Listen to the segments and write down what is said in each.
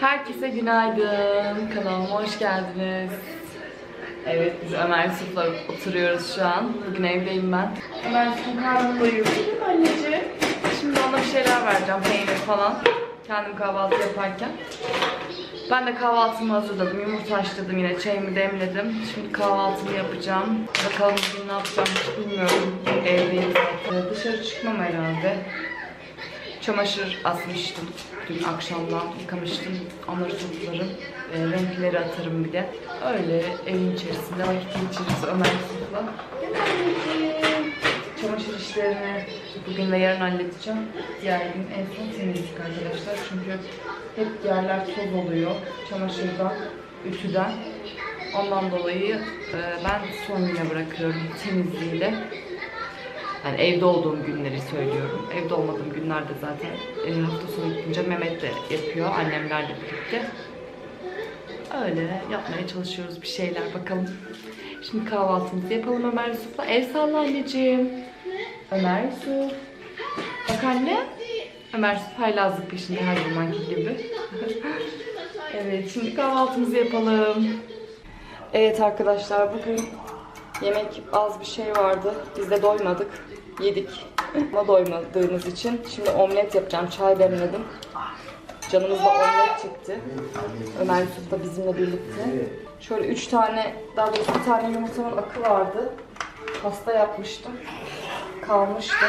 Herkese günaydın. Kanalıma hoş geldiniz. Evet biz Ömer Yusuf'la oturuyoruz şu an. Bugün evdeyim ben. Ömer Yusuf'un karnını doyurdum anneciğim. Şimdi ona bir şeyler vereceğim. Peynir falan. Kendim kahvaltı yaparken. Ben de kahvaltımı hazırladım. Yumurta haşladım yine. Çayımı demledim. Şimdi kahvaltımı yapacağım. Bakalım bugün ne yapacağım hiç bilmiyorum. Evdeyim. Dışarı çıkmam herhalde. Çamaşır asmıştım dün akşamdan yıkamıştım. Onları toplarım. E, renkleri atarım bir de. Öyle evin içerisinde vakit geçiririz Ömer Yusuf'la. Çamaşır işlerini bugün ve yarın halledeceğim. Diğer gün en son temizlik arkadaşlar. Çünkü hep yerler toz oluyor. Çamaşırdan, ütüden. Ondan dolayı e, ben son güne bırakıyorum temizliğiyle. Yani evde olduğum günleri söylüyorum. Evde olmadığım günlerde zaten e, hafta sonu gidince Mehmet de yapıyor annemlerle birlikte. Öyle yapmaya çalışıyoruz bir şeyler bakalım. Şimdi kahvaltımızı yapalım Ömer Yusuf'la. El salla anneciğim. Ömer Yusuf. Bak anne. Ömer Yusuf haylazlık peşinde her zamanki gibi. evet şimdi kahvaltımızı yapalım. Evet arkadaşlar bugün yemek az bir şey vardı. Biz de doymadık. Yedik. Ama doymadığımız için şimdi omlet yapacağım. Çay demledim. Canımızda omlet çıktı. Ömer Yusuf da bizimle birlikte. Şöyle üç tane, daha doğrusu bir tane yumurtanın akı vardı. Pasta yapmıştım. Kalmıştı.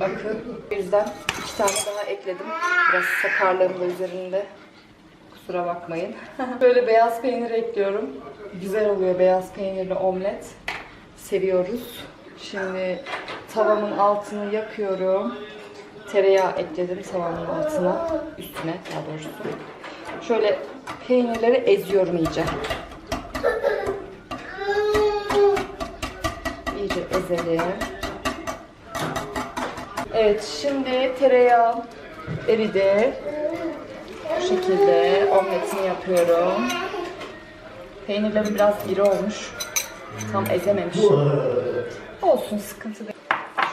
Akı. O iki tane daha ekledim. Biraz sakarlığım da üzerinde. Kusura bakmayın. Böyle beyaz peynir ekliyorum. Güzel oluyor beyaz peynirli omlet. Seviyoruz. Şimdi tavamın altını yakıyorum. Tereyağı ekledim tavamın altına. Üstüne daha doğrusu. Şöyle peynirleri eziyorum iyice. İyice ezelim. Evet şimdi tereyağı eridi. Şekilde omletini yapıyorum. Peynirlerim biraz iri olmuş. Tam ezememişim. Olsun sıkıntı değil.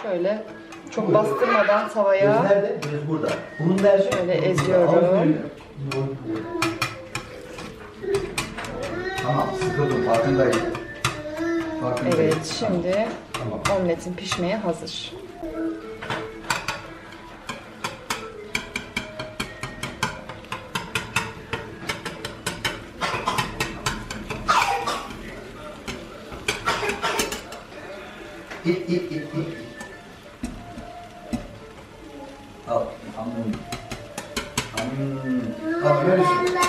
Şöyle çok bastırmadan tavaya dersi Şöyle eziyorum. Tamam, sıkıldım. Farkındayım. Evet şimdi omletin pişmeye hazır. İt, it, it, it. Al. Amin. Amin. Al, bir şey?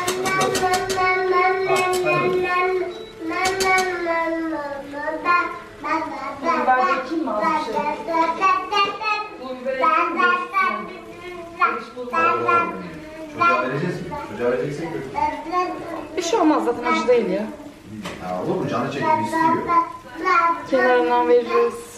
Çocuğa vereceğiz mi? Çocuğa vereceksek. Bir şey olmaz zaten acı değil ya. Ya olur mu? Canı çekiyor, istiyor. Kenarından veririz.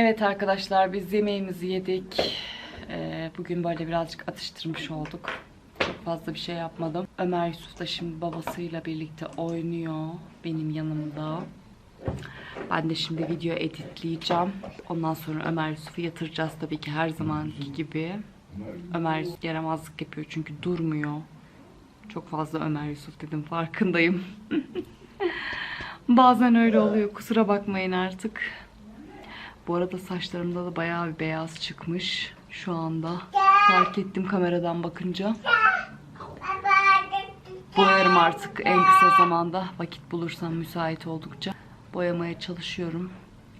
Evet arkadaşlar biz yemeğimizi yedik. Ee, bugün böyle birazcık atıştırmış olduk. Çok fazla bir şey yapmadım. Ömer Yusuf da şimdi babasıyla birlikte oynuyor benim yanımda. Ben de şimdi video editleyeceğim. Ondan sonra Ömer Yusuf'u yatıracağız tabii ki her zamanki gibi. Ömer Yusuf yaramazlık yapıyor çünkü durmuyor. Çok fazla Ömer Yusuf dedim farkındayım. Bazen öyle oluyor kusura bakmayın artık. Bu arada saçlarımda da bayağı bir beyaz çıkmış şu anda. Fark ettim kameradan bakınca. Boyarım artık en kısa zamanda vakit bulursam müsait oldukça. Boyamaya çalışıyorum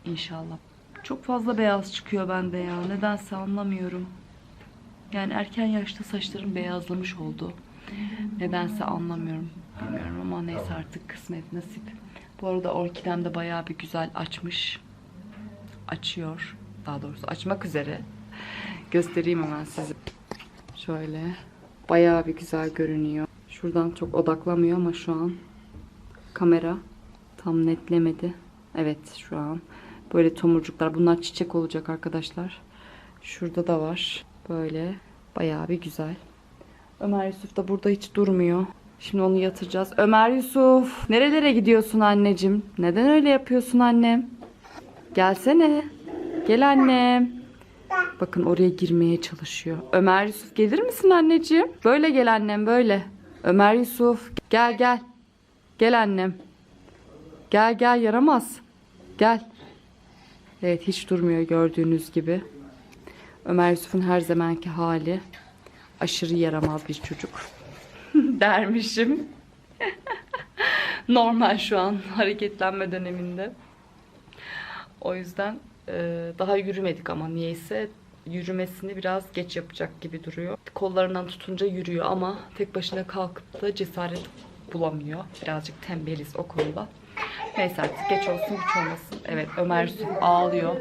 inşallah. Çok fazla beyaz çıkıyor bende ya. Nedense anlamıyorum. Yani erken yaşta saçlarım beyazlamış oldu. Nedense anlamıyorum. Bilmiyorum ama neyse artık kısmet nasip. Bu arada orkidem de bayağı bir güzel açmış. Açıyor. Daha doğrusu açmak üzere. Göstereyim hemen size. Şöyle. Bayağı bir güzel görünüyor. Şuradan çok odaklamıyor ama şu an kamera tam netlemedi. Evet şu an. Böyle tomurcuklar. Bunlar çiçek olacak arkadaşlar. Şurada da var. Böyle. Bayağı bir güzel. Ömer Yusuf da burada hiç durmuyor. Şimdi onu yatıracağız. Ömer Yusuf, nerelere gidiyorsun anneciğim? Neden öyle yapıyorsun annem? Gelsene. Gel annem. Bakın oraya girmeye çalışıyor. Ömer Yusuf gelir misin anneciğim? Böyle gel annem böyle. Ömer Yusuf gel gel. Gel annem. Gel gel yaramaz. Gel. Evet hiç durmuyor gördüğünüz gibi. Ömer Yusuf'un her zamanki hali. Aşırı yaramaz bir çocuk. Dermişim. Normal şu an hareketlenme döneminde. O yüzden e, daha yürümedik ama niyeyse yürümesini biraz geç yapacak gibi duruyor. Kollarından tutunca yürüyor ama tek başına kalkıp da cesaret bulamıyor. Birazcık tembeliz o konuda. Neyse artık geç olsun hiç olmasın. Evet Ömer Yusuf ağlıyor.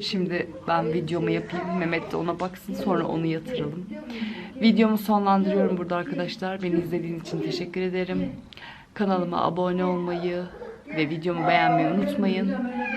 Şimdi ben videomu yapayım. Mehmet de ona baksın sonra onu yatıralım. Videomu sonlandırıyorum burada arkadaşlar. Beni izlediğiniz için teşekkür ederim. Kanalıma abone olmayı ve videomu beğenmeyi unutmayın.